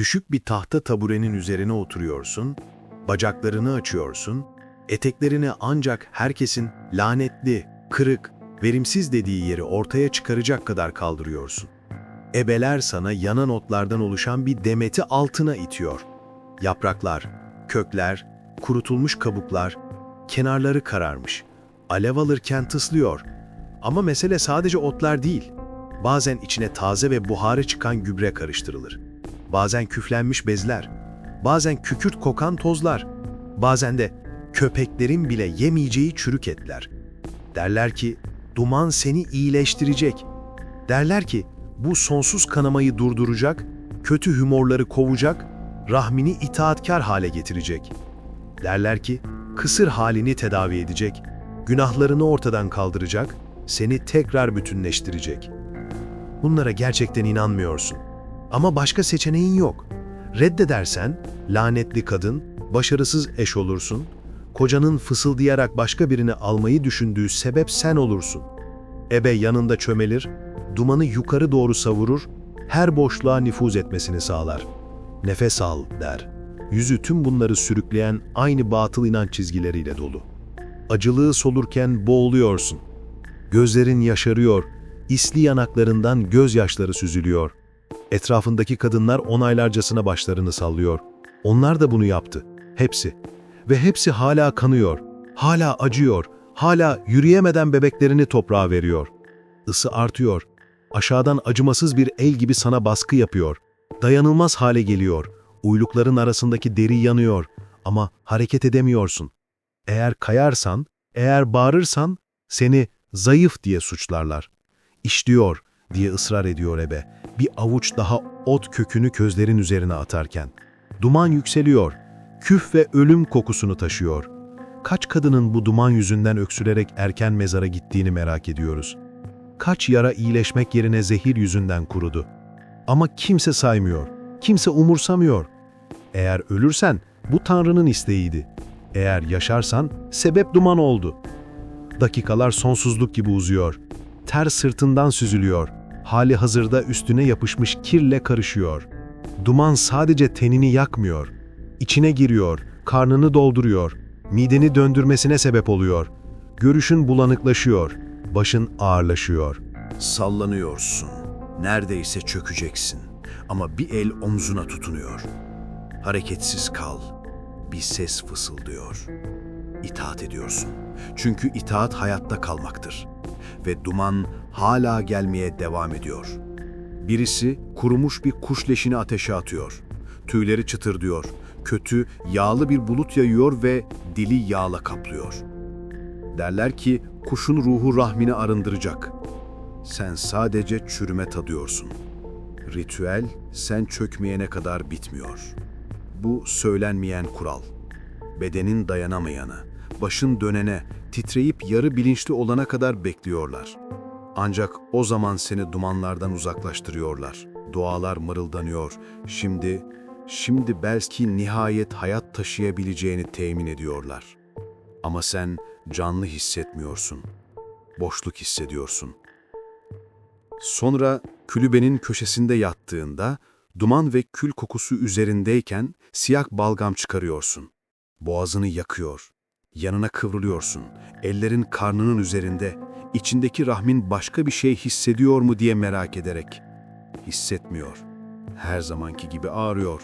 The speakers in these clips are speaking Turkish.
Düşük bir tahta taburenin üzerine oturuyorsun, bacaklarını açıyorsun, eteklerini ancak herkesin lanetli, kırık, verimsiz dediği yeri ortaya çıkaracak kadar kaldırıyorsun. Ebeler sana yanan otlardan oluşan bir demeti altına itiyor. Yapraklar, kökler, kurutulmuş kabuklar, kenarları kararmış. Alev alırken tıslıyor. Ama mesele sadece otlar değil. Bazen içine taze ve buharı çıkan gübre karıştırılır. Bazen küflenmiş bezler. Bazen kükürt kokan tozlar. Bazen de köpeklerin bile yemeyeceği çürük etler. Derler ki, duman seni iyileştirecek. Derler ki, bu sonsuz kanamayı durduracak, kötü humorları kovacak, rahmini itaatkar hale getirecek. Derler ki, kısır halini tedavi edecek, günahlarını ortadan kaldıracak, seni tekrar bütünleştirecek. Bunlara gerçekten inanmıyorsun. Ama başka seçeneğin yok. Reddedersen, lanetli kadın, başarısız eş olursun, kocanın fısıldayarak başka birini almayı düşündüğü sebep sen olursun. Ebe yanında çömelir, dumanı yukarı doğru savurur, her boşluğa nüfuz etmesini sağlar. Nefes al der. Yüzü tüm bunları sürükleyen aynı batıl inanç çizgileriyle dolu. Acılığı solurken boğuluyorsun. Gözlerin yaşarıyor, isli yanaklarından gözyaşları süzülüyor. Etrafındaki kadınlar onaylarcasına başlarını sallıyor. Onlar da bunu yaptı. Hepsi. Ve hepsi hala kanıyor, hala acıyor, hala yürüyemeden bebeklerini toprağa veriyor. Isı artıyor. Aşağıdan acımasız bir el gibi sana baskı yapıyor. Dayanılmaz hale geliyor. Uylukların arasındaki deri yanıyor ama hareket edemiyorsun. Eğer kayarsan, eğer bağırırsan seni zayıf diye suçlarlar. İşliyor diye ısrar ediyor ebe. Bir avuç daha ot kökünü közlerin üzerine atarken. Duman yükseliyor. Küf ve ölüm kokusunu taşıyor. Kaç kadının bu duman yüzünden öksürerek erken mezara gittiğini merak ediyoruz. Kaç yara iyileşmek yerine zehir yüzünden kurudu. Ama kimse saymıyor, kimse umursamıyor. Eğer ölürsen bu Tanrı'nın isteğiydi. Eğer yaşarsan sebep duman oldu. Dakikalar sonsuzluk gibi uzuyor. Ter sırtından süzülüyor. Hali hazırda üstüne yapışmış kirle karışıyor. Duman sadece tenini yakmıyor. İçine giriyor, karnını dolduruyor, mideni döndürmesine sebep oluyor. Görüşün bulanıklaşıyor, başın ağırlaşıyor. Sallanıyorsun. Neredeyse çökeceksin. Ama bir el omzuna tutunuyor. Hareketsiz kal. Bir ses fısıldıyor. İtaat ediyorsun. Çünkü itaat hayatta kalmaktır. Ve duman hala gelmeye devam ediyor. Birisi kurumuş bir kuş leşini ateşe atıyor. Tüyleri çıtırdıyor. Kötü, yağlı bir bulut yayıyor ve dili yağla kaplıyor. Derler ki kuşun ruhu rahmini arındıracak. Sen sadece çürüme tadıyorsun. Ritüel sen çökmeyene kadar bitmiyor. Bu söylenmeyen kural. Bedenin dayanamayanı, başın dönene, titreyip yarı bilinçli olana kadar bekliyorlar. Ancak o zaman seni dumanlardan uzaklaştırıyorlar. Dualar mırıldanıyor. Şimdi, şimdi belki nihayet hayat taşıyabileceğini temin ediyorlar. Ama sen canlı hissetmiyorsun. Boşluk hissediyorsun. Sonra külübenin köşesinde yattığında, duman ve kül kokusu üzerindeyken siyah balgam çıkarıyorsun. Boğazını yakıyor. Yanına kıvrılıyorsun. Ellerin karnının üzerinde. içindeki rahmin başka bir şey hissediyor mu diye merak ederek. Hissetmiyor. Her zamanki gibi ağrıyor.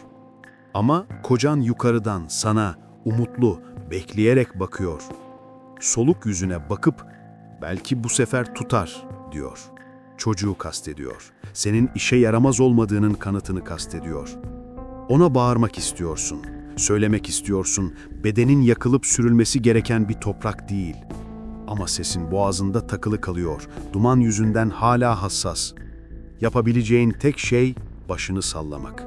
Ama kocan yukarıdan sana umutlu, bekleyerek bakıyor. Soluk yüzüne bakıp belki bu sefer tutar diyor. Çocuğu kastediyor. Senin işe yaramaz olmadığının kanıtını kastediyor. Ona bağırmak istiyorsun. Söylemek istiyorsun. Bedenin yakılıp sürülmesi gereken bir toprak değil. Ama sesin boğazında takılı kalıyor. Duman yüzünden hala hassas. Yapabileceğin tek şey başını sallamak.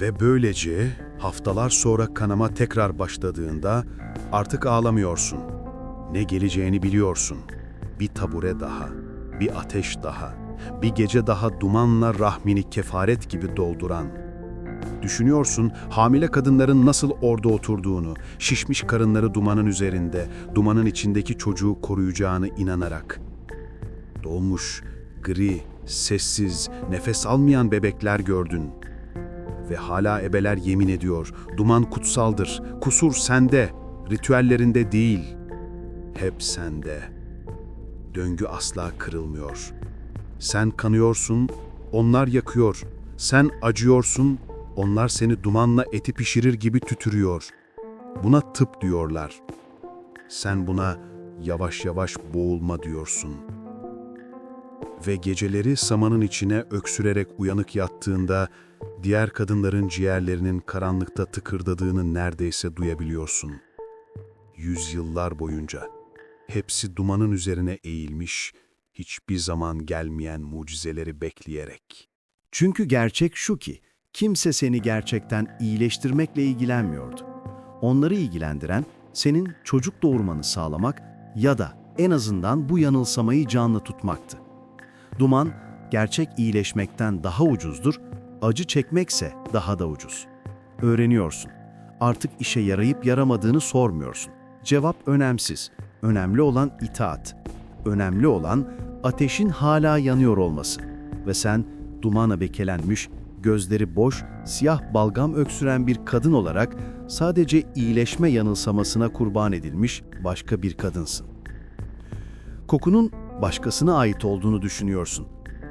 Ve böylece haftalar sonra kanama tekrar başladığında artık ağlamıyorsun. Ne geleceğini biliyorsun. Bir tabure daha, bir ateş daha, bir gece daha dumanla rahmini kefaret gibi dolduran. Düşünüyorsun hamile kadınların nasıl orada oturduğunu, şişmiş karınları dumanın üzerinde, dumanın içindeki çocuğu koruyacağını inanarak. Dolmuş, gri, sessiz, nefes almayan bebekler gördün. Ve hala ebeler yemin ediyor, duman kutsaldır, kusur sende, ritüellerinde değil. Hep sende. Döngü asla kırılmıyor. Sen kanıyorsun, onlar yakıyor. Sen acıyorsun, onlar seni dumanla eti pişirir gibi tütürüyor. Buna tıp diyorlar. Sen buna yavaş yavaş boğulma diyorsun. Ve geceleri samanın içine öksürerek uyanık yattığında diğer kadınların ciğerlerinin karanlıkta tıkırdadığını neredeyse duyabiliyorsun. Yüzyıllar boyunca hepsi dumanın üzerine eğilmiş, hiçbir zaman gelmeyen mucizeleri bekleyerek. Çünkü gerçek şu ki, kimse seni gerçekten iyileştirmekle ilgilenmiyordu. Onları ilgilendiren, senin çocuk doğurmanı sağlamak ya da en azından bu yanılsamayı canlı tutmaktı. Duman, gerçek iyileşmekten daha ucuzdur, acı çekmekse daha da ucuz. Öğreniyorsun. Artık işe yarayıp yaramadığını sormuyorsun. Cevap önemsiz. Önemli olan itaat. Önemli olan ateşin hala yanıyor olması. Ve sen dumana bekelenmiş, gözleri boş, siyah balgam öksüren bir kadın olarak sadece iyileşme yanılsamasına kurban edilmiş başka bir kadınsın. Kokunun başkasına ait olduğunu düşünüyorsun.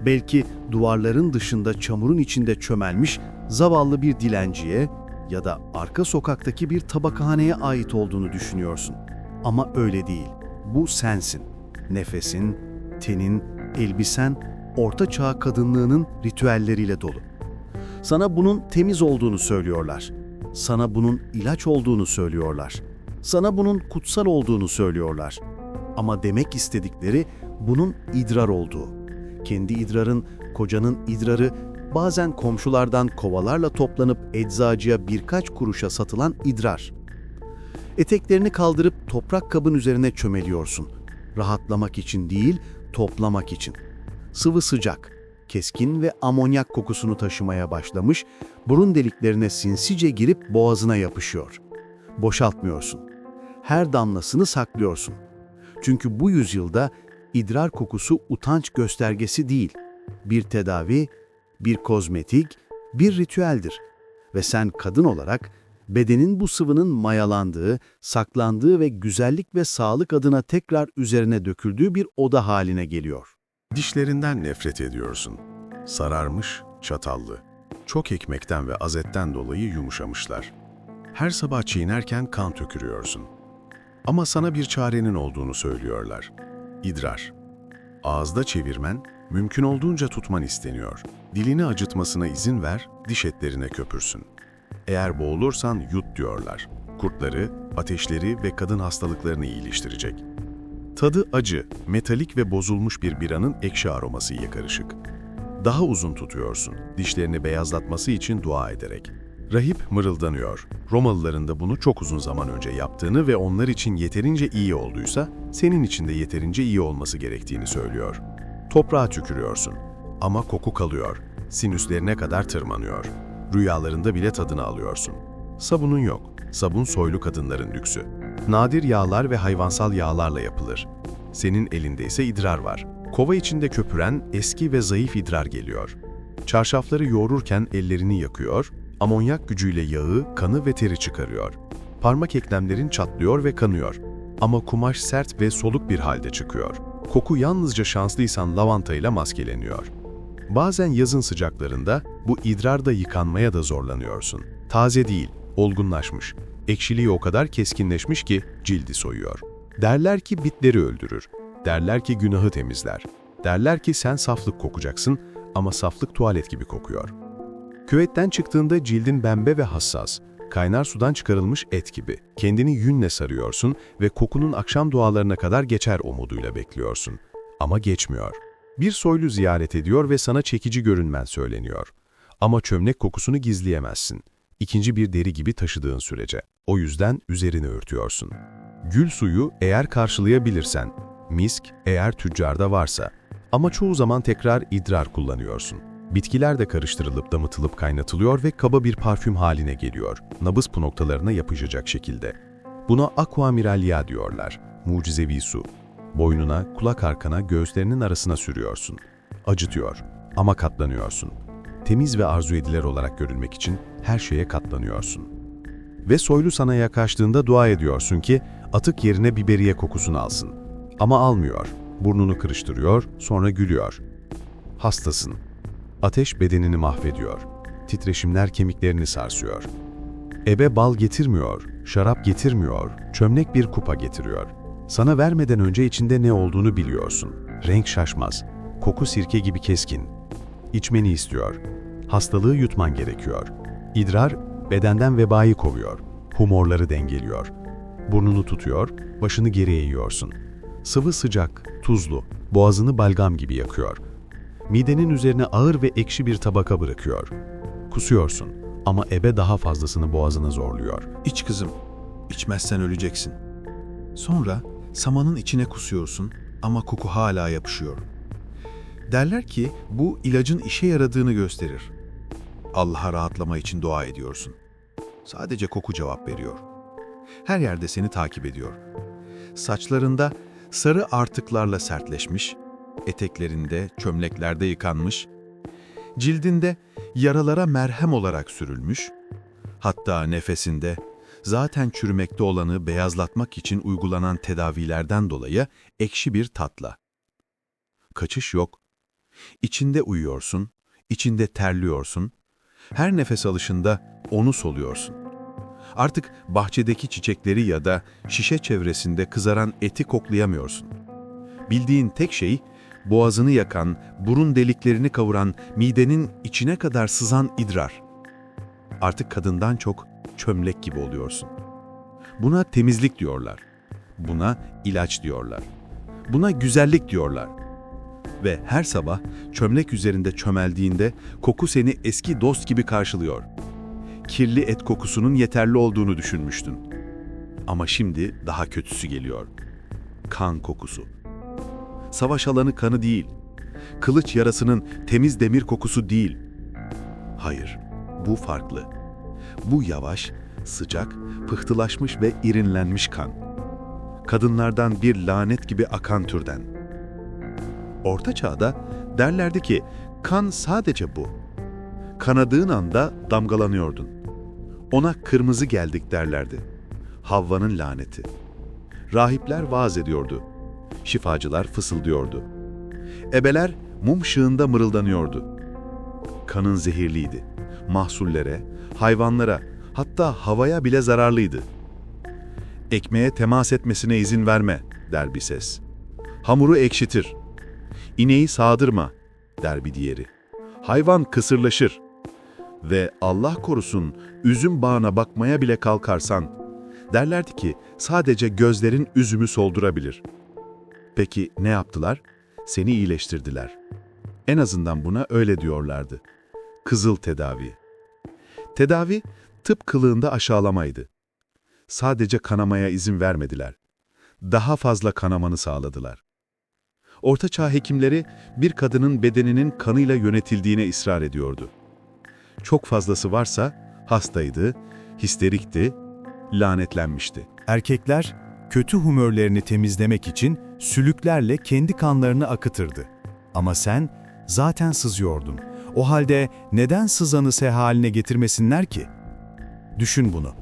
Belki duvarların dışında çamurun içinde çömelmiş zavallı bir dilenciye ya da arka sokaktaki bir tabakhaneye ait olduğunu düşünüyorsun. Ama öyle değil. Bu sensin. Nefesin, tenin, elbisen, orta çağ kadınlığının ritüelleriyle dolu. Sana bunun temiz olduğunu söylüyorlar. Sana bunun ilaç olduğunu söylüyorlar. Sana bunun kutsal olduğunu söylüyorlar. Ama demek istedikleri bunun idrar olduğu. Kendi idrarın, kocanın idrarı, bazen komşulardan kovalarla toplanıp eczacıya birkaç kuruşa satılan idrar. Eteklerini kaldırıp toprak kabın üzerine çömeliyorsun. Rahatlamak için değil, toplamak için. Sıvı sıcak, keskin ve amonyak kokusunu taşımaya başlamış, burun deliklerine sinsice girip boğazına yapışıyor. Boşaltmıyorsun. Her damlasını saklıyorsun. Çünkü bu yüzyılda idrar kokusu utanç göstergesi değil, bir tedavi, bir kozmetik, bir ritüeldir. Ve sen kadın olarak bedenin bu sıvının mayalandığı, saklandığı ve güzellik ve sağlık adına tekrar üzerine döküldüğü bir oda haline geliyor. Dişlerinden nefret ediyorsun. Sararmış, çatallı. Çok ekmekten ve azetten dolayı yumuşamışlar. Her sabah çiğnerken kan tökürüyorsun. Ama sana bir çarenin olduğunu söylüyorlar. İdrar. Ağızda çevirmen, mümkün olduğunca tutman isteniyor. Dilini acıtmasına izin ver, diş etlerine köpürsün. Eğer boğulursan yut diyorlar. Kurtları, ateşleri ve kadın hastalıklarını iyileştirecek. Tadı acı, metalik ve bozulmuş bir biranın ekşi aroması ile karışık. Daha uzun tutuyorsun, dişlerini beyazlatması için dua ederek. Rahip mırıldanıyor. Romalıların da bunu çok uzun zaman önce yaptığını ve onlar için yeterince iyi olduysa, senin için de yeterince iyi olması gerektiğini söylüyor. Toprağa tükürüyorsun. Ama koku kalıyor. Sinüslerine kadar tırmanıyor. Rüyalarında bile tadını alıyorsun. Sabunun yok. Sabun soylu kadınların lüksü. Nadir yağlar ve hayvansal yağlarla yapılır. Senin elinde ise idrar var. Kova içinde köpüren eski ve zayıf idrar geliyor. Çarşafları yoğururken ellerini yakıyor, amonyak gücüyle yağı, kanı ve teri çıkarıyor. Parmak eklemlerin çatlıyor ve kanıyor. Ama kumaş sert ve soluk bir halde çıkıyor. Koku yalnızca şanslıysan lavantayla maskeleniyor. Bazen yazın sıcaklarında bu idrarda yıkanmaya da zorlanıyorsun. Taze değil, olgunlaşmış. Ekşiliği o kadar keskinleşmiş ki cildi soyuyor. Derler ki bitleri öldürür. Derler ki günahı temizler. Derler ki sen saflık kokacaksın ama saflık tuvalet gibi kokuyor. Küvetten çıktığında cildin bembe ve hassas. Kaynar sudan çıkarılmış et gibi. Kendini yünle sarıyorsun ve kokunun akşam dualarına kadar geçer umuduyla bekliyorsun. Ama geçmiyor. Bir soylu ziyaret ediyor ve sana çekici görünmen söyleniyor. Ama çömlek kokusunu gizleyemezsin. İkinci bir deri gibi taşıdığın sürece. O yüzden üzerini örtüyorsun. Gül suyu eğer karşılayabilirsen, misk eğer tüccarda varsa. Ama çoğu zaman tekrar idrar kullanıyorsun. Bitkiler de karıştırılıp damıtılıp kaynatılıyor ve kaba bir parfüm haline geliyor. Nabız noktalarına yapışacak şekilde. Buna aqua miralia diyorlar. Mucizevi su. Boynuna, kulak arkana, gözlerinin arasına sürüyorsun. Acıtıyor ama katlanıyorsun. Temiz ve arzu edilir olarak görülmek için her şeye katlanıyorsun. Ve soylu sana yaklaştığında dua ediyorsun ki atık yerine biberiye kokusunu alsın. Ama almıyor. Burnunu kırıştırıyor, sonra gülüyor. Hastasın. Ateş bedenini mahvediyor. Titreşimler kemiklerini sarsıyor. Ebe bal getirmiyor, şarap getirmiyor, çömlek bir kupa getiriyor. Sana vermeden önce içinde ne olduğunu biliyorsun. Renk şaşmaz, koku sirke gibi keskin. İçmeni istiyor. Hastalığı yutman gerekiyor. İdrar bedenden vebayı kovuyor. Humorları dengeliyor. Burnunu tutuyor, başını geri eğiyorsun. Sıvı sıcak, tuzlu, boğazını balgam gibi yakıyor. Midenin üzerine ağır ve ekşi bir tabaka bırakıyor. Kusuyorsun ama ebe daha fazlasını boğazına zorluyor. İç kızım, içmezsen öleceksin. Sonra samanın içine kusuyorsun ama koku hala yapışıyor. Derler ki bu ilacın işe yaradığını gösterir. Allah'a rahatlama için dua ediyorsun. Sadece koku cevap veriyor. Her yerde seni takip ediyor. Saçlarında sarı artıklarla sertleşmiş, eteklerinde çömleklerde yıkanmış, cildinde yaralara merhem olarak sürülmüş, hatta nefesinde zaten çürümekte olanı beyazlatmak için uygulanan tedavilerden dolayı ekşi bir tatla. Kaçış yok. İçinde uyuyorsun, içinde terliyorsun. Her nefes alışında onu soluyorsun. Artık bahçedeki çiçekleri ya da şişe çevresinde kızaran eti koklayamıyorsun. Bildiğin tek şey boğazını yakan, burun deliklerini kavuran, midenin içine kadar sızan idrar. Artık kadından çok çömlek gibi oluyorsun. Buna temizlik diyorlar. Buna ilaç diyorlar. Buna güzellik diyorlar. Ve her sabah çömlek üzerinde çömeldiğinde koku seni eski dost gibi karşılıyor. Kirli et kokusunun yeterli olduğunu düşünmüştün. Ama şimdi daha kötüsü geliyor. Kan kokusu. Savaş alanı kanı değil. Kılıç yarasının temiz demir kokusu değil. Hayır, bu farklı. Bu yavaş, sıcak, pıhtılaşmış ve irinlenmiş kan. Kadınlardan bir lanet gibi akan türden. Orta çağda derlerdi ki kan sadece bu. Kanadığın anda damgalanıyordun. Ona kırmızı geldik derlerdi. Havva'nın laneti. Rahipler vaaz ediyordu. Şifacılar fısıldıyordu. Ebeler mum ışığında mırıldanıyordu. Kanın zehirliydi. Mahsullere, hayvanlara, hatta havaya bile zararlıydı. Ekmeğe temas etmesine izin verme, der bir ses. Hamuru ekşitir. İneği sağdırma, der bir diğeri. Hayvan kısırlaşır. Ve Allah korusun üzüm bağına bakmaya bile kalkarsan, derlerdi ki sadece gözlerin üzümü soldurabilir. Peki ne yaptılar? Seni iyileştirdiler. En azından buna öyle diyorlardı. Kızıl tedavi. Tedavi tıp kılığında aşağılamaydı. Sadece kanamaya izin vermediler. Daha fazla kanamanı sağladılar. Ortaçağ hekimleri bir kadının bedeninin kanıyla yönetildiğine ısrar ediyordu. Çok fazlası varsa hastaydı, histerikti, lanetlenmişti. Erkekler kötü humörlerini temizlemek için sülüklerle kendi kanlarını akıtırdı. Ama sen zaten sızıyordun. O halde neden sızanı se haline getirmesinler ki? Düşün bunu.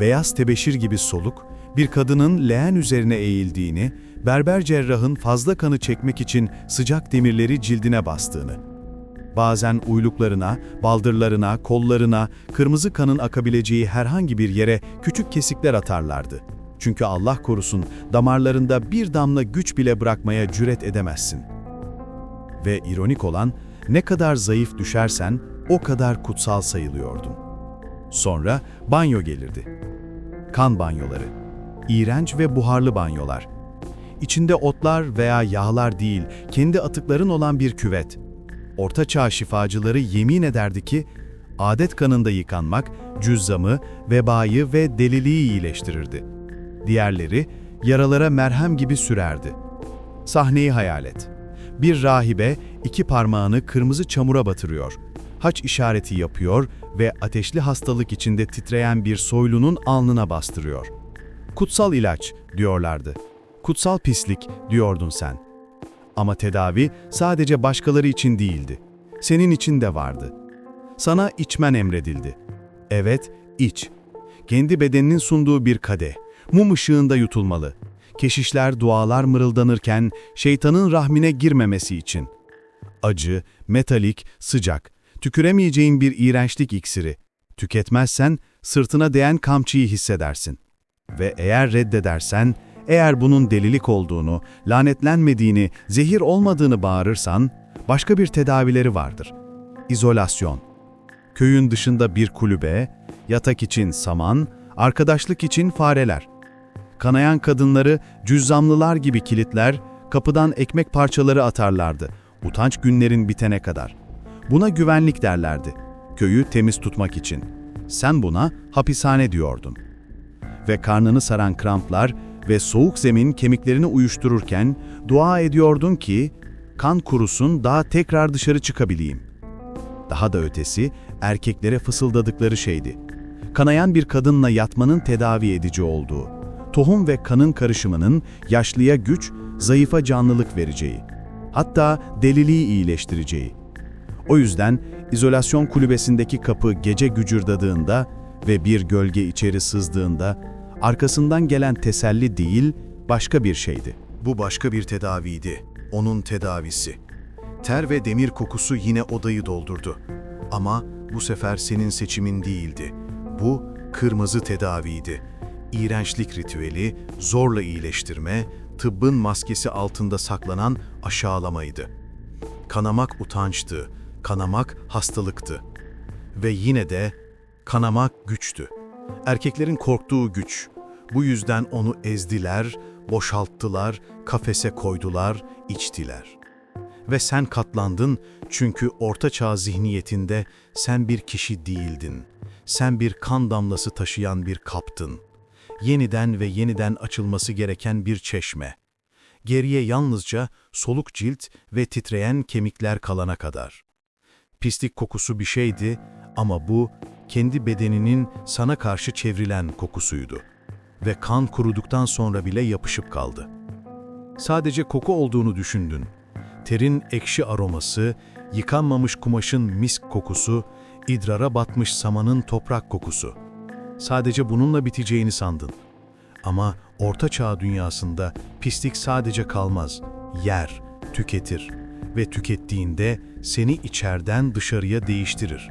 Beyaz tebeşir gibi soluk, bir kadının leğen üzerine eğildiğini, berber cerrahın fazla kanı çekmek için sıcak demirleri cildine bastığını. Bazen uyluklarına, baldırlarına, kollarına, kırmızı kanın akabileceği herhangi bir yere küçük kesikler atarlardı. Çünkü Allah korusun damarlarında bir damla güç bile bırakmaya cüret edemezsin. Ve ironik olan, ne kadar zayıf düşersen o kadar kutsal sayılıyordun. Sonra banyo gelirdi. Kan banyoları. İğrenç ve buharlı banyolar. İçinde otlar veya yağlar değil, kendi atıkların olan bir küvet. Orta Çağ şifacıları yemin ederdi ki, adet kanında yıkanmak cüzzamı, vebayı ve deliliği iyileştirirdi. Diğerleri yaralara merhem gibi sürerdi. Sahneyi hayal et. Bir rahibe iki parmağını kırmızı çamura batırıyor. Haç işareti yapıyor ve ateşli hastalık içinde titreyen bir soylunun alnına bastırıyor. Kutsal ilaç diyorlardı. Kutsal pislik diyordun sen. Ama tedavi sadece başkaları için değildi. Senin için de vardı. Sana içmen emredildi. Evet, iç. Kendi bedeninin sunduğu bir kadeh. Mum ışığında yutulmalı. Keşişler dualar mırıldanırken şeytanın rahmine girmemesi için. Acı, metalik, sıcak. Tüküremeyeceğin bir iğrençlik iksiri. Tüketmezsen sırtına değen kamçıyı hissedersin. Ve eğer reddedersen, eğer bunun delilik olduğunu, lanetlenmediğini, zehir olmadığını bağırırsan, başka bir tedavileri vardır. İzolasyon. Köyün dışında bir kulübe, yatak için saman, arkadaşlık için fareler. Kanayan kadınları cüzzamlılar gibi kilitler, kapıdan ekmek parçaları atarlardı, utanç günlerin bitene kadar. Buna güvenlik derlerdi, köyü temiz tutmak için. Sen buna hapishane diyordun. Ve karnını saran kramplar ve soğuk zemin kemiklerini uyuştururken dua ediyordun ki, kan kurusun daha tekrar dışarı çıkabileyim. Daha da ötesi, erkeklere fısıldadıkları şeydi. Kanayan bir kadınla yatmanın tedavi edici olduğu, tohum ve kanın karışımının yaşlıya güç, zayıfa canlılık vereceği, hatta deliliği iyileştireceği. O yüzden izolasyon kulübesindeki kapı gece gücürdadığında ve bir gölge içeri sızdığında, arkasından gelen teselli değil, başka bir şeydi. Bu başka bir tedaviydi. Onun tedavisi. Ter ve demir kokusu yine odayı doldurdu. Ama bu sefer senin seçimin değildi. Bu kırmızı tedaviydi. İğrençlik ritüeli, zorla iyileştirme, tıbbın maskesi altında saklanan aşağılamaydı. Kanamak utançtı, kanamak hastalıktı. Ve yine de kanamak güçtü. Erkeklerin korktuğu güç. Bu yüzden onu ezdiler, boşalttılar, kafese koydular, içtiler. Ve sen katlandın çünkü ortaçağ zihniyetinde sen bir kişi değildin. Sen bir kan damlası taşıyan bir kaptın. Yeniden ve yeniden açılması gereken bir çeşme. Geriye yalnızca soluk cilt ve titreyen kemikler kalana kadar. Pislik kokusu bir şeydi ama bu kendi bedeninin sana karşı çevrilen kokusuydu ve kan kuruduktan sonra bile yapışıp kaldı. Sadece koku olduğunu düşündün. Terin ekşi aroması, yıkanmamış kumaşın misk kokusu, idrara batmış samanın toprak kokusu. Sadece bununla biteceğini sandın. Ama Orta Çağ dünyasında pislik sadece kalmaz, yer, tüketir ve tükettiğinde seni içerden dışarıya değiştirir.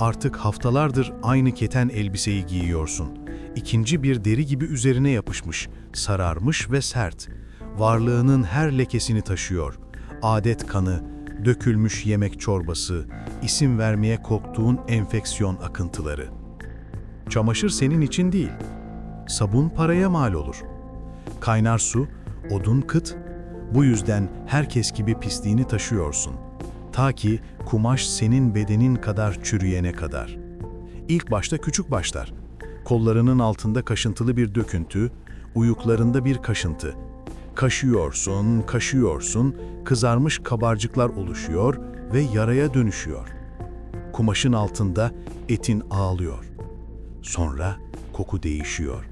Artık haftalardır aynı keten elbiseyi giyiyorsun. İkinci bir deri gibi üzerine yapışmış, sararmış ve sert. Varlığının her lekesini taşıyor. Adet kanı, dökülmüş yemek çorbası, isim vermeye korktuğun enfeksiyon akıntıları. Çamaşır senin için değil. Sabun paraya mal olur. Kaynar su, odun kıt. Bu yüzden herkes gibi pisliğini taşıyorsun. Ta ki kumaş senin bedenin kadar çürüyene kadar. İlk başta küçük başlar. Kollarının altında kaşıntılı bir döküntü, uyuklarında bir kaşıntı. Kaşıyorsun, kaşıyorsun, kızarmış kabarcıklar oluşuyor ve yaraya dönüşüyor. Kumaşın altında etin ağlıyor. Sonra koku değişiyor.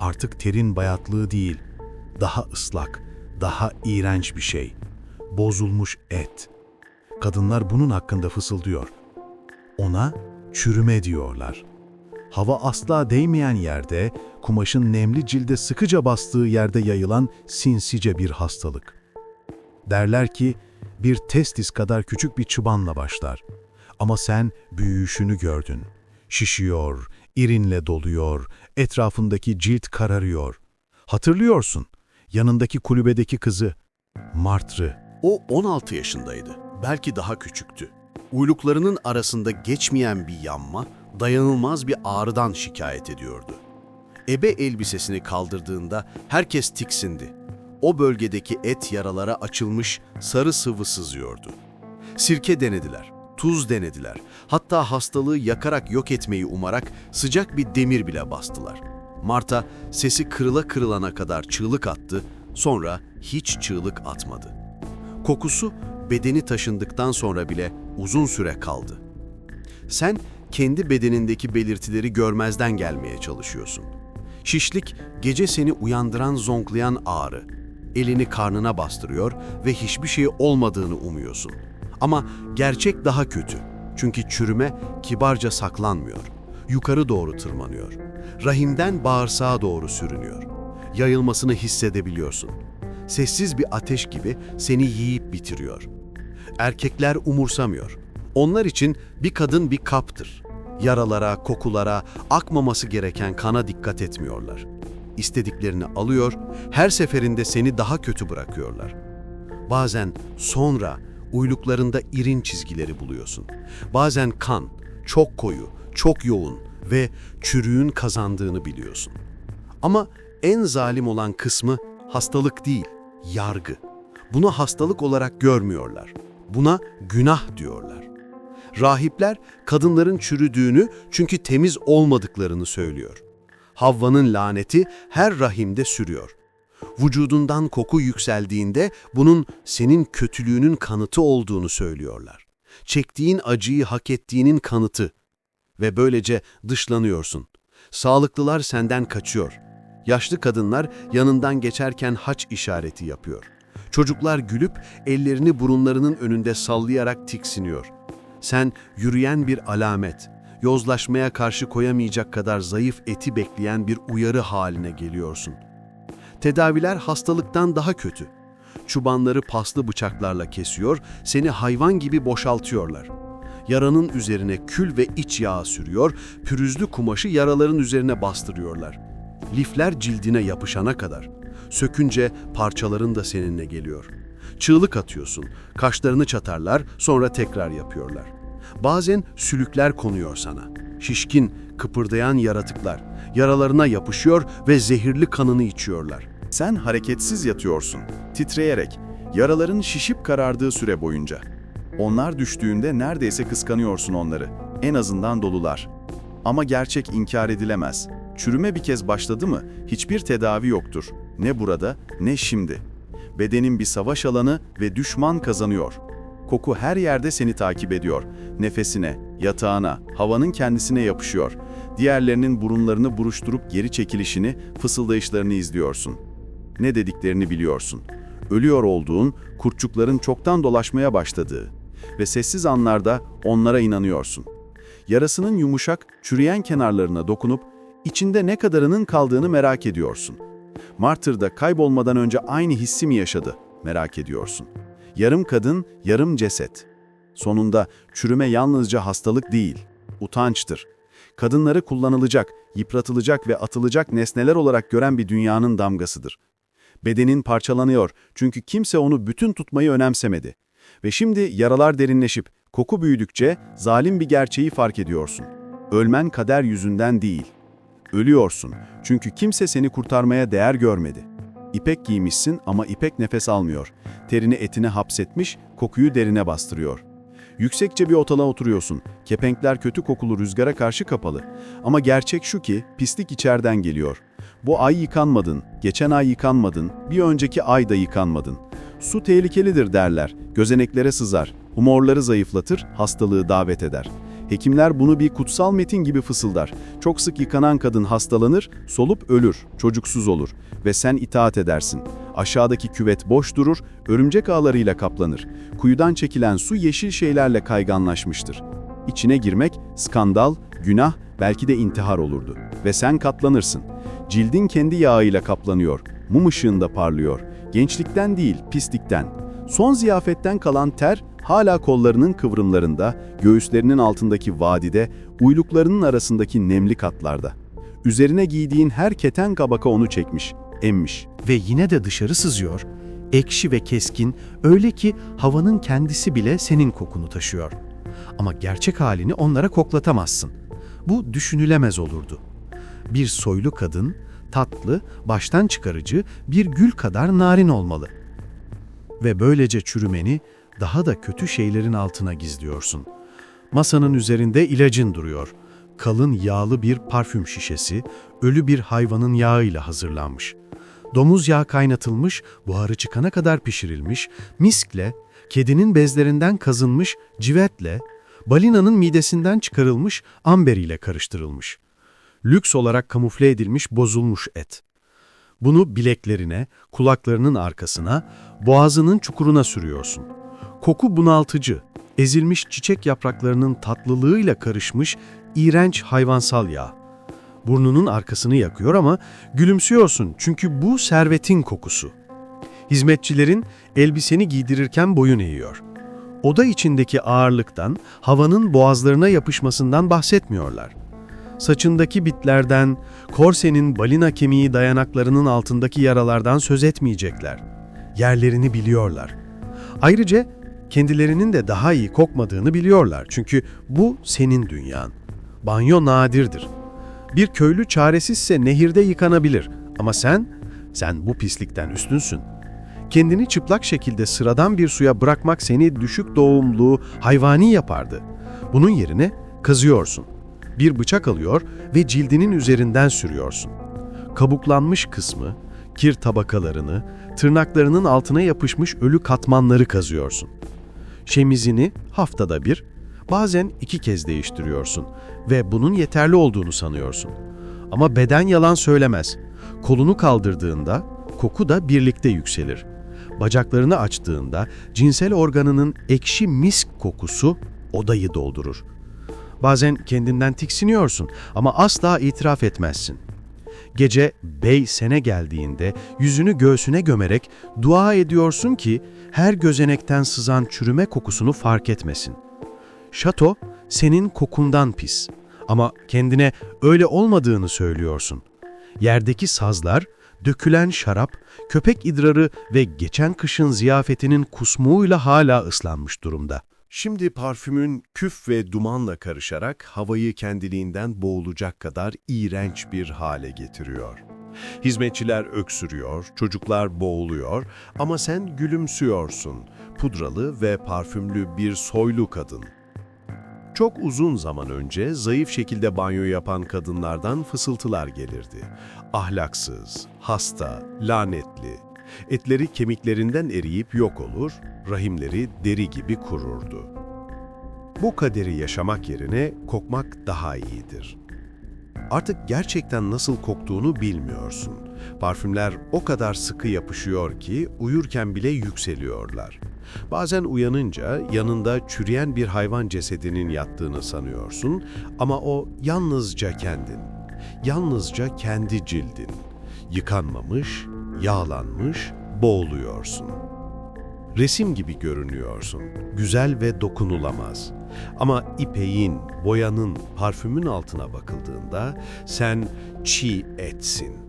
Artık terin bayatlığı değil, daha ıslak, daha iğrenç bir şey. Bozulmuş et. Kadınlar bunun hakkında fısıldıyor. Ona çürüme diyorlar. Hava asla değmeyen yerde, kumaşın nemli cilde sıkıca bastığı yerde yayılan sinsice bir hastalık. Derler ki, bir testis kadar küçük bir çıbanla başlar. Ama sen büyüyüşünü gördün. Şişiyor, irinle doluyor, etrafındaki cilt kararıyor. Hatırlıyorsun, yanındaki kulübedeki kızı, Martrı. O 16 yaşındaydı. Belki daha küçüktü. Uyluklarının arasında geçmeyen bir yanma, dayanılmaz bir ağrıdan şikayet ediyordu. Ebe elbisesini kaldırdığında herkes tiksindi. O bölgedeki et yaralara açılmış sarı sıvı sızıyordu. Sirke denediler, tuz denediler. Hatta hastalığı yakarak yok etmeyi umarak sıcak bir demir bile bastılar. Marta sesi kırıla kırılana kadar çığlık attı, sonra hiç çığlık atmadı. Kokusu bedeni taşındıktan sonra bile uzun süre kaldı. Sen kendi bedenindeki belirtileri görmezden gelmeye çalışıyorsun. Şişlik gece seni uyandıran zonklayan ağrı. Elini karnına bastırıyor ve hiçbir şey olmadığını umuyorsun. Ama gerçek daha kötü. Çünkü çürüme kibarca saklanmıyor. Yukarı doğru tırmanıyor. Rahimden bağırsağa doğru sürünüyor. Yayılmasını hissedebiliyorsun. Sessiz bir ateş gibi seni yiyip bitiriyor. Erkekler umursamıyor. Onlar için bir kadın bir kaptır. Yaralara, kokulara, akmaması gereken kana dikkat etmiyorlar. İstediklerini alıyor, her seferinde seni daha kötü bırakıyorlar. Bazen sonra uyluklarında irin çizgileri buluyorsun. Bazen kan, çok koyu, çok yoğun ve çürüğün kazandığını biliyorsun. Ama en zalim olan kısmı hastalık değil, yargı. Bunu hastalık olarak görmüyorlar. Buna günah diyorlar. Rahipler kadınların çürüdüğünü çünkü temiz olmadıklarını söylüyor. Havva'nın laneti her rahimde sürüyor. Vücudundan koku yükseldiğinde bunun senin kötülüğünün kanıtı olduğunu söylüyorlar. Çektiğin acıyı hak ettiğinin kanıtı. Ve böylece dışlanıyorsun. Sağlıklılar senden kaçıyor. Yaşlı kadınlar yanından geçerken haç işareti yapıyor. Çocuklar gülüp ellerini burunlarının önünde sallayarak tiksiniyor. Sen yürüyen bir alamet, yozlaşmaya karşı koyamayacak kadar zayıf eti bekleyen bir uyarı haline geliyorsun. Tedaviler hastalıktan daha kötü. Çubanları paslı bıçaklarla kesiyor, seni hayvan gibi boşaltıyorlar. Yaranın üzerine kül ve iç yağı sürüyor, pürüzlü kumaşı yaraların üzerine bastırıyorlar. Lifler cildine yapışana kadar. Sökünce parçaların da seninle geliyor. Çığlık atıyorsun, kaşlarını çatarlar, sonra tekrar yapıyorlar. Bazen sülükler konuyor sana. Şişkin, kıpırdayan yaratıklar. Yaralarına yapışıyor ve zehirli kanını içiyorlar. Sen hareketsiz yatıyorsun, titreyerek, yaraların şişip karardığı süre boyunca. Onlar düştüğünde neredeyse kıskanıyorsun onları. En azından dolular. Ama gerçek inkar edilemez. Çürüme bir kez başladı mı hiçbir tedavi yoktur. Ne burada ne şimdi. Bedenin bir savaş alanı ve düşman kazanıyor. Koku her yerde seni takip ediyor. Nefesine, yatağına, havanın kendisine yapışıyor. Diğerlerinin burunlarını buruşturup geri çekilişini, fısıldayışlarını izliyorsun. Ne dediklerini biliyorsun. Ölüyor olduğun, kurtçukların çoktan dolaşmaya başladığı ve sessiz anlarda onlara inanıyorsun. Yarasının yumuşak, çürüyen kenarlarına dokunup içinde ne kadarının kaldığını merak ediyorsun. Martyr'da kaybolmadan önce aynı hissi mi yaşadı merak ediyorsun. Yarım kadın, yarım ceset. Sonunda çürüme yalnızca hastalık değil, utançtır. Kadınları kullanılacak, yıpratılacak ve atılacak nesneler olarak gören bir dünyanın damgasıdır. Bedenin parçalanıyor çünkü kimse onu bütün tutmayı önemsemedi. Ve şimdi yaralar derinleşip, koku büyüdükçe zalim bir gerçeği fark ediyorsun. Ölmen kader yüzünden değil. Ölüyorsun çünkü kimse seni kurtarmaya değer görmedi. İpek giymişsin ama ipek nefes almıyor. Terini etine hapsetmiş, kokuyu derine bastırıyor. Yüksekçe bir otala oturuyorsun. Kepenkler kötü kokulu rüzgara karşı kapalı. Ama gerçek şu ki pislik içeriden geliyor. Bu ay yıkanmadın, geçen ay yıkanmadın, bir önceki ay da yıkanmadın. Su tehlikelidir derler, gözeneklere sızar, humorları zayıflatır, hastalığı davet eder. Hekimler bunu bir kutsal metin gibi fısıldar. Çok sık yıkanan kadın hastalanır, solup ölür, çocuksuz olur ve sen itaat edersin. Aşağıdaki küvet boş durur, örümcek ağlarıyla kaplanır. Kuyudan çekilen su yeşil şeylerle kayganlaşmıştır. İçine girmek skandal, günah, belki de intihar olurdu. Ve sen katlanırsın. Cildin kendi yağıyla kaplanıyor, mum ışığında parlıyor. Gençlikten değil, pislikten. Son ziyafetten kalan ter hala kollarının kıvrımlarında, göğüslerinin altındaki vadide, uyluklarının arasındaki nemli katlarda. Üzerine giydiğin her keten kabaka onu çekmiş, emmiş. Ve yine de dışarı sızıyor, ekşi ve keskin, öyle ki havanın kendisi bile senin kokunu taşıyor. Ama gerçek halini onlara koklatamazsın. Bu düşünülemez olurdu. Bir soylu kadın, tatlı, baştan çıkarıcı, bir gül kadar narin olmalı. Ve böylece çürümeni daha da kötü şeylerin altına gizliyorsun. Masanın üzerinde ilacın duruyor. Kalın yağlı bir parfüm şişesi, ölü bir hayvanın yağıyla hazırlanmış. Domuz yağı kaynatılmış, buharı çıkana kadar pişirilmiş, miskle, kedinin bezlerinden kazınmış civetle, balinanın midesinden çıkarılmış amber ile karıştırılmış. Lüks olarak kamufle edilmiş bozulmuş et. Bunu bileklerine, kulaklarının arkasına, boğazının çukuruna sürüyorsun. Koku bunaltıcı, ezilmiş çiçek yapraklarının tatlılığıyla karışmış iğrenç hayvansal yağ. Burnunun arkasını yakıyor ama gülümsüyorsun çünkü bu servetin kokusu. Hizmetçilerin elbiseni giydirirken boyun eğiyor. Oda içindeki ağırlıktan, havanın boğazlarına yapışmasından bahsetmiyorlar. Saçındaki bitlerden, korsenin balina kemiği dayanaklarının altındaki yaralardan söz etmeyecekler. Yerlerini biliyorlar. Ayrıca kendilerinin de daha iyi kokmadığını biliyorlar çünkü bu senin dünyan. Banyo nadirdir. Bir köylü çaresizse nehirde yıkanabilir ama sen, sen bu pislikten üstünsün. Kendini çıplak şekilde sıradan bir suya bırakmak seni düşük doğumlu, hayvani yapardı. Bunun yerine kazıyorsun. Bir bıçak alıyor ve cildinin üzerinden sürüyorsun. Kabuklanmış kısmı, kir tabakalarını, tırnaklarının altına yapışmış ölü katmanları kazıyorsun. Şemizini haftada bir, bazen iki kez değiştiriyorsun ve bunun yeterli olduğunu sanıyorsun. Ama beden yalan söylemez. Kolunu kaldırdığında koku da birlikte yükselir. Bacaklarını açtığında cinsel organının ekşi misk kokusu odayı doldurur. Bazen kendinden tiksiniyorsun ama asla itiraf etmezsin. Gece bey sene geldiğinde yüzünü göğsüne gömerek dua ediyorsun ki her gözenekten sızan çürüme kokusunu fark etmesin. Şato senin kokundan pis ama kendine öyle olmadığını söylüyorsun. Yerdeki sazlar, dökülen şarap, köpek idrarı ve geçen kışın ziyafetinin kusmuğuyla hala ıslanmış durumda. Şimdi parfümün küf ve dumanla karışarak havayı kendiliğinden boğulacak kadar iğrenç bir hale getiriyor. Hizmetçiler öksürüyor, çocuklar boğuluyor ama sen gülümsüyorsun. Pudralı ve parfümlü bir soylu kadın. Çok uzun zaman önce zayıf şekilde banyo yapan kadınlardan fısıltılar gelirdi. Ahlaksız, hasta, lanetli. Etleri kemiklerinden eriyip yok olur, rahimleri deri gibi kururdu. Bu kaderi yaşamak yerine kokmak daha iyidir. Artık gerçekten nasıl koktuğunu bilmiyorsun. Parfümler o kadar sıkı yapışıyor ki uyurken bile yükseliyorlar. Bazen uyanınca yanında çürüyen bir hayvan cesedinin yattığını sanıyorsun ama o yalnızca kendin. Yalnızca kendi cildin. Yıkanmamış, yağlanmış, boğuluyorsun. Resim gibi görünüyorsun, güzel ve dokunulamaz. Ama ipeğin, boyanın, parfümün altına bakıldığında sen çiğ etsin.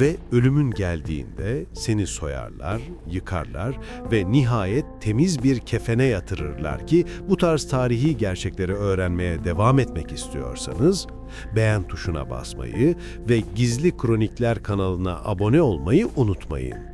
Ve ölümün geldiğinde seni soyarlar, yıkarlar ve nihayet temiz bir kefene yatırırlar ki bu tarz tarihi gerçekleri öğrenmeye devam etmek istiyorsanız beğen tuşuna basmayı ve Gizli Kronikler kanalına abone olmayı unutmayın.